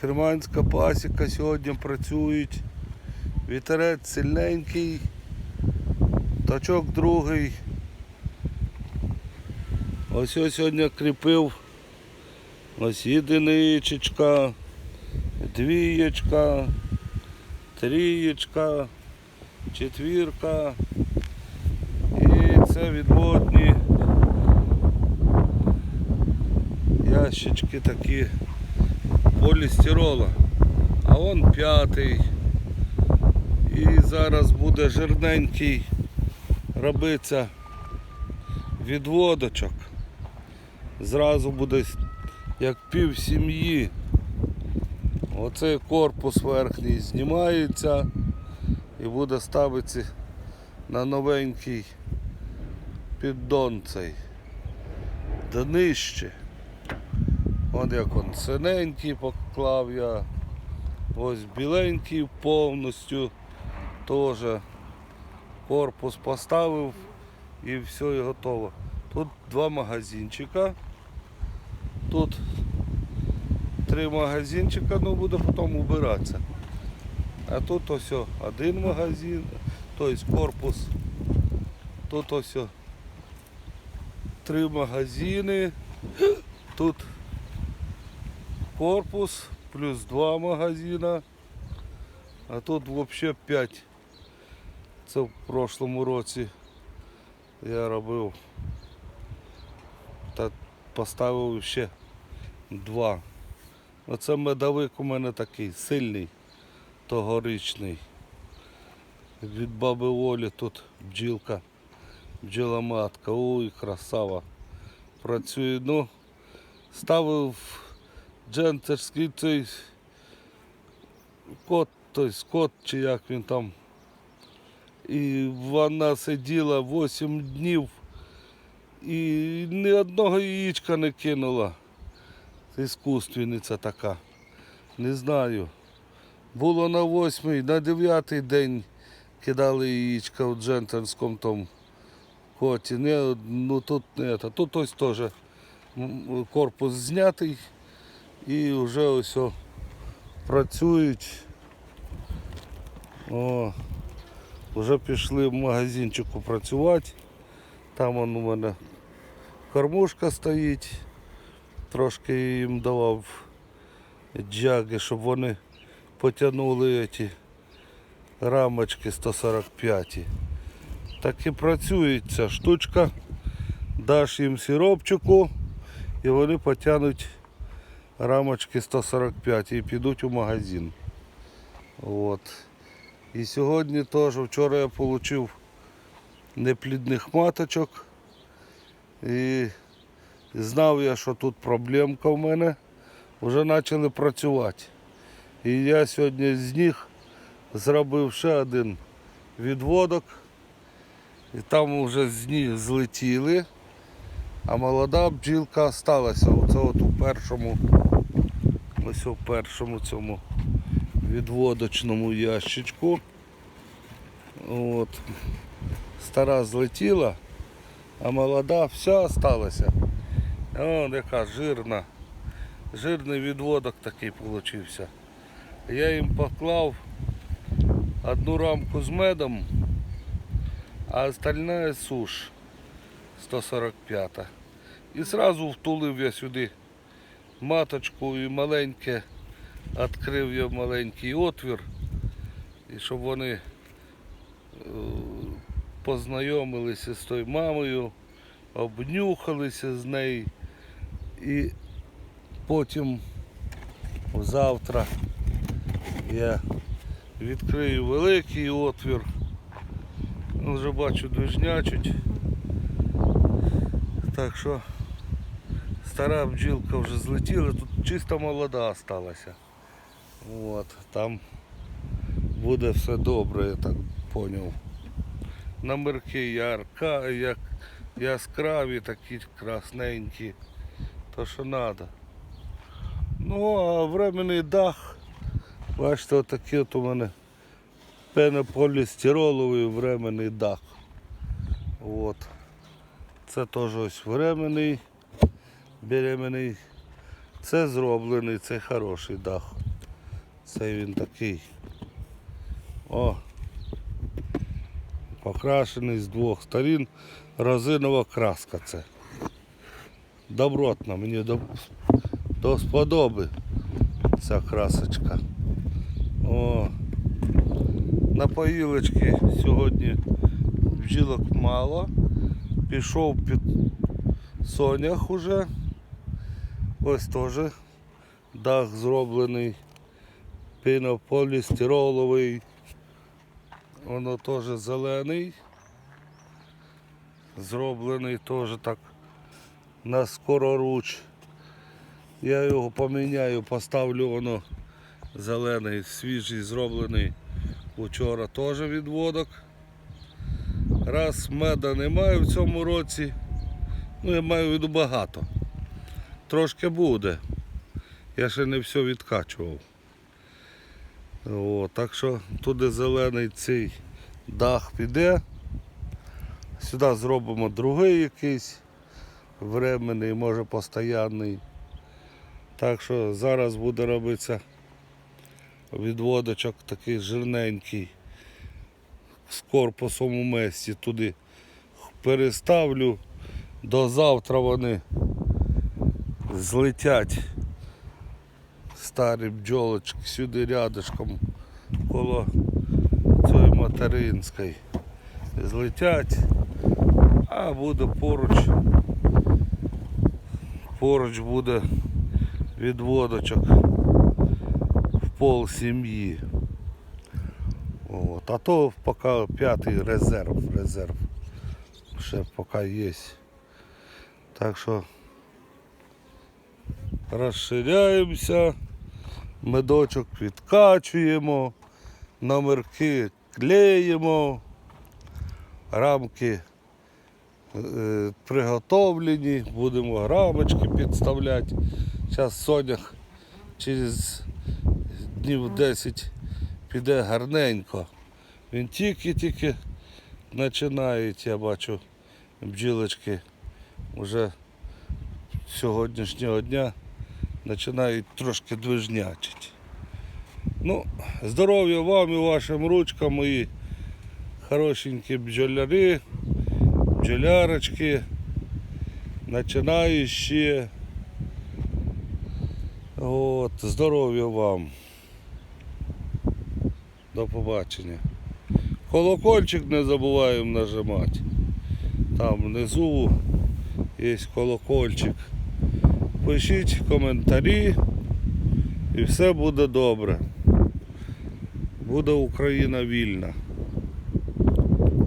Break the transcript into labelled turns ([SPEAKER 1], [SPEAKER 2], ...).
[SPEAKER 1] Керманська пасіка сьогодні працюють. Вітерець сильненький, тачок другий. Ось ось сьогодні кріпив. Ось єдиничечка, двієчка, трієчка, четвірка. І це відводні ящички такі полістирола. А он п'ятий. І зараз буде жирненький робиться відводочок. Зразу буде як пів сім'ї. Оцей корпус верхній знімається і буде ставитися на новенький піддон цей. Днище. От як он синенький поклав я. Ось біленький повністю теж корпус поставив і все і готово. Тут два магазинчика. Тут три магазинчика, ну буде потім убиратися. А тут ось один магазин, тобто корпус. Тут ось три магазини. Тут корпус плюс два магазина. А тут взагалі 5. Це в прошлому році я робив. Та поставив ще два. Оце медовик у мене такий сильний, тогорічний. Від баби Олі тут бджілка, бджіломатка. Ой, красава. Працює. Ну, ставив джентерський цей кот, той скот, чи як він там. І вона сиділа 8 днів і ні одного яєчка не кинула. Це іскусственниця така. Не знаю. Було на восьмий, на дев'ятий день кидали яєчка в джентерському тому коті. Не, ну тут не. Тут ось теж корпус знятий і вже ось о, працюють. О, вже пішли в магазинчику працювати. Там он у мене кормушка стоїть. Трошки їм давав джаги, щоб вони потягнули ці рамочки 145. Так і працює ця штучка. Даш їм сиропчику і вони потягнуть рамочки 145 і підуть у магазин. От. І сьогодні теж, вчора я отримав неплідних маточок. І знав я, що тут проблемка в мене. Вже почали працювати. І я сьогодні з них зробив ще один відводок. І там вже з них злетіли, а молода бджілка залишилася. У першому, ось у першому цьому відводочному ящичку. От. Стара злетіла, а молода вся залишилася. О, яка жирна. Жирний відводок такий вийшов. Я їм поклав одну рамку з медом, а остальная суш 145. І одразу втулив я сюди маточку і маленьке, відкрив я маленький отвір, і щоб вони е, познайомилися з тою мамою, обнюхалися з нею. І потім завтра я відкрию великий отвір. Ну, Вже бачу движнячуть. Так що стара бджілка вже злетіла, тут чисто молода осталася. От, там буде все добре, я так зрозумів. Номерки ярка, як яскраві, такі красненькі. То що треба. Ну, а временний дах, бачите, отакий от у мене пенополістироловий временний дах. От. Це теж ось временний, беременний. Це зроблений, це хороший дах. Це він такий. О. Покрашений з двох сторін. Розинова краска це. Добротна, мені до, до сподоби ця красочка. О. На поїлочки сьогодні бджілок мало. Пішов під сонях уже. Ось теж дах зроблений пінополістироловий. Воно теж зелений. Зроблений теж так на скороруч. Я його поміняю, поставлю воно зелений, свіжий, зроблений учора теж відводок. Раз меда немає в цьому році, ну я маю в виду багато. Трошки буде. Я ще не все відкачував. О, так що туди зелений цей дах піде. Сюди зробимо другий якийсь временний, може постоянний. Так що зараз буде робитися відводочок такий жирненький з корпусом у месті туди переставлю. До завтра вони злетять старі бджолочки сюди рядышком коло цієї материнської. Злетять, а буде поруч. Поруч буде відводочок в пол сім'ї. От. А то поки п'ятий резерв, резерв. Ще поки є. Так що розширяємося, медочок відкачуємо, номерки клеїмо, рамки е, приготовлені, будемо рамочки підставляти. Зараз сонях через днів 10 піде гарненько. Він тільки-тільки починають, я бачу, бджілочки. Вже сьогоднішнього дня починають трошки движнячити. Ну, здоров'я вам і вашим ручкам, мої хорошенькі бджоляри, бджолярочки, починаючі. От, здоров'я вам. До побачення. Колокольчик не забуваємо нажимати. Там внизу є колокольчик. Пишіть коментарі і все буде добре. Буде Україна вільна.